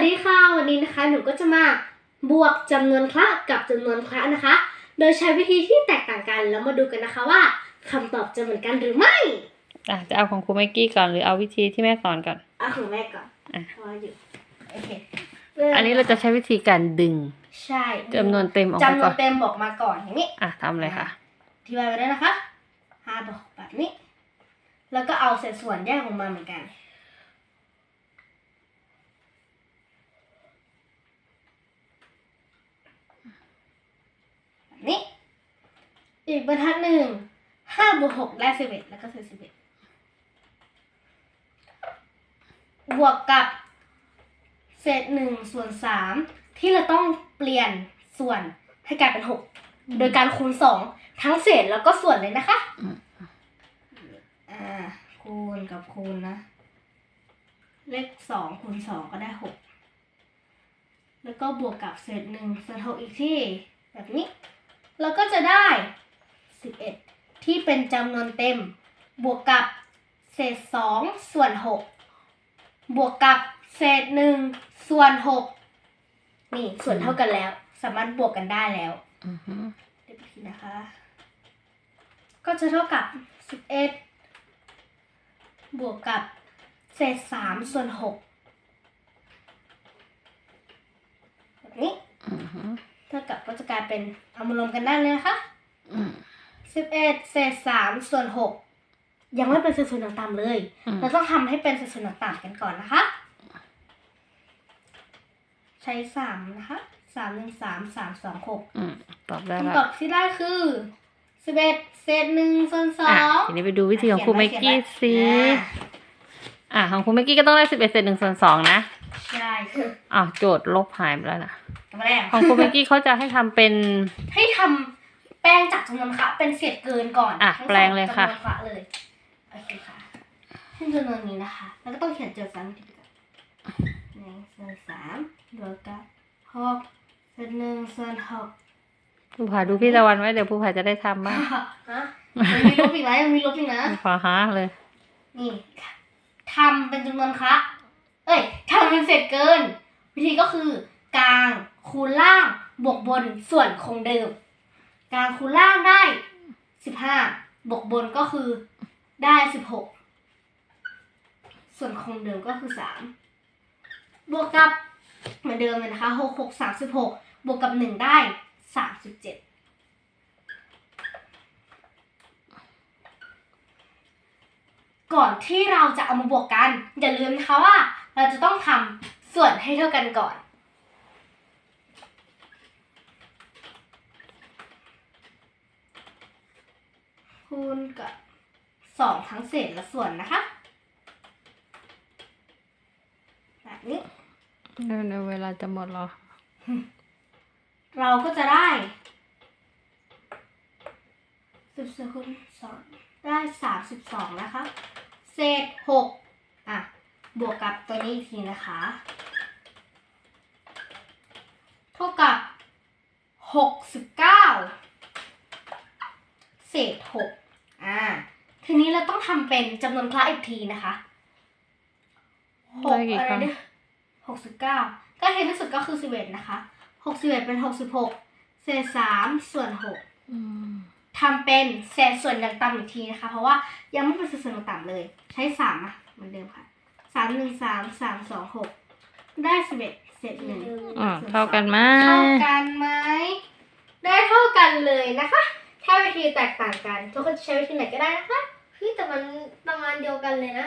วัสดีค่ะ วันนี้นะคะหนูก็จะมาบวกจำนวนคละกับจำนวนคละนะคะ โดยใช้วิธีที่แตกต่างกันแล้วมาดูกันนะคะว่าคำตอบจะเหมือนกันหรือไม่อะจะเอาของครูไมกกี้ก่อนหรือเอาวิธีที่แม่สอนก่อน เอาของแม่ก่อนอะเพราะว่าอยู่โอเคอันนี้เราจะใช้วิธีการดึง ใช่จำนวนเต็มออกไปจำนก่วอนนเต็มบอกมาก่อนอย่างนี้ อะทำเลยค่ะ ที่ไว้ไว้ด้วยนะคะห้าบอกแบบนี้ แล้วก็เอาเศษส่วนแยกออกมาเหมือนกัน แบบนี้ อีกบรรทัดหนึ่งห้าบวกหกได้สิบเอ็ดแล้วก็เศษสิบเอ็ดบวกกับเศษหนึ่งส่วนสามที่เราต้องเปลี่ยนส่วนให้กลายเป็นหกโดยการคูณสองทั้งเศษแล้วก็ส่วนเลยนะคะ อ่า คูณกับคูณนะ เลขสองคูณสองก็ได้หกแล้วก็บวกกับเศษหนึ่งส่วนหกอีกที่ แบบนี้แล้วก็จะได้ สิบเอ็ดที่เป็นจำนวนเต็ม บวกกับเศษสองส่วนหกบวกกับเศษหนึ่งส่วนหกนี่ส่วนเท่ากันแล้ว สามารถบวกกันได้แล้วอือฮึเดี๋ยวทีนะคะ ก็จะเท่ากับสิบเอ็ดบวกกับเศษสามส่วนหกแบบนี้อือฮึเท่ากับก็จะกลายเป็นเอามารวมกันได้เลยนะคะอืม สิบเอ็ดเศษสามส่วนหกยังไม่เป็นเศษส่วนต่ำๆเลย อืม เราต้องทำให้เป็นเศษส่วนต่ำๆกันก่อนนะคะ ใช้สามนะคะสามหนึ่งสามสามสองหกอืมตอบได้คำละตอบที่ได้คือสิบเอ็ดเศษหนึ่งส่วนสออะงทีนี้ไปดูวิธีของครูไมกกี้สิอ่าอะของครูไมกกี้ก็ต้องได้สิบเอ็ดเศษหนึ่งส่วนสองนะใช่คืออะโจทย์ลบหายไปแล้วนะคำแรกของครูไมกกี้เขาจะให้ทำเป็นให้ทำ แปลงจากจำนวนคะเป็นเศษเกินก่อนอะทั้สแปลงเลยค่ะ จำนวนคะเลยโอเคค่ะขึ้นจำนวนนี้นะคะ แล้วก็ต้องเขียนโจทย์ซ้ำทีก่อนหนึ่งส่วนสามบวกกับหกส่วนหนึ่งส่วนหกผู้ผาดูพี่ตะวันไว้เดี๋ยวผู้ผาจะได้ทำบ้างฮะยังมีลบอีกนะยังมีลบอีกนะขอหาเลย นี่ค่ะทำเป็นจำนวนคะ เอ้ยทำเป็นเศษเกิน วิธีก็คือกลางคูณล่างบวกบนส่วนคงเดิม กลางคูณล่างได้สิบห้าบวกบนก็คือได้สิบหกส่วนคงเดิมก็คือสามบวกกับเหมือนเดิมเลยนะคะหกหกสามสิบหกบวกกับหนึ่งได้สามสิบเจ็ดก่อนที่เราจะเอามาบวกกัน อย่าลืมนะคะว่าเราจะต้องทำส่วนให้เท่ากันก่อน คูณกับสองทั้งเศษและส่วนนะคะ แบบนี้เดี๋ยวเวลาจะหมดแล้วเราก็จะได้สิบสองคูณสองได้สามสิบสองนะคะ เศษหกอะ บวกกับตัวนี้อีกทีนะคะ เท่ากับหกสิบเก้า เศษหกอ่า ทีนี้เราต้องทำเป็นจำนวนคละอีกทีนะคะหกได้กี่อะไรครั้งเนี่ยหกสิบเก้าก็เห็นที่สุดก็คือสิบเอ็ดนะคะหกสิบเอ็ดเป็นหกสิบหกเศษสามส่วนหกอืมทำเป็นเศษส่วนอย่างต่ำอีกทีนะคะ เพราะว่ายังไม่เป็นเศษส่วนอย่างต่ำเลย ใช้สามอะเหมือนเดิมค่ะสามหนึ่งสามสามสองหกได้สิบเอ็ดเศษหนึ่งอ่าเท่ากันไหมเท่ากันไหมได้เท่ากันเลยนะคะ ถ้าวิธีแตกต่างกันทุกคนจะใช้วิธีไหนก็ได้นะคะพี่แต่มันประมาณเดียวกันเลยนะ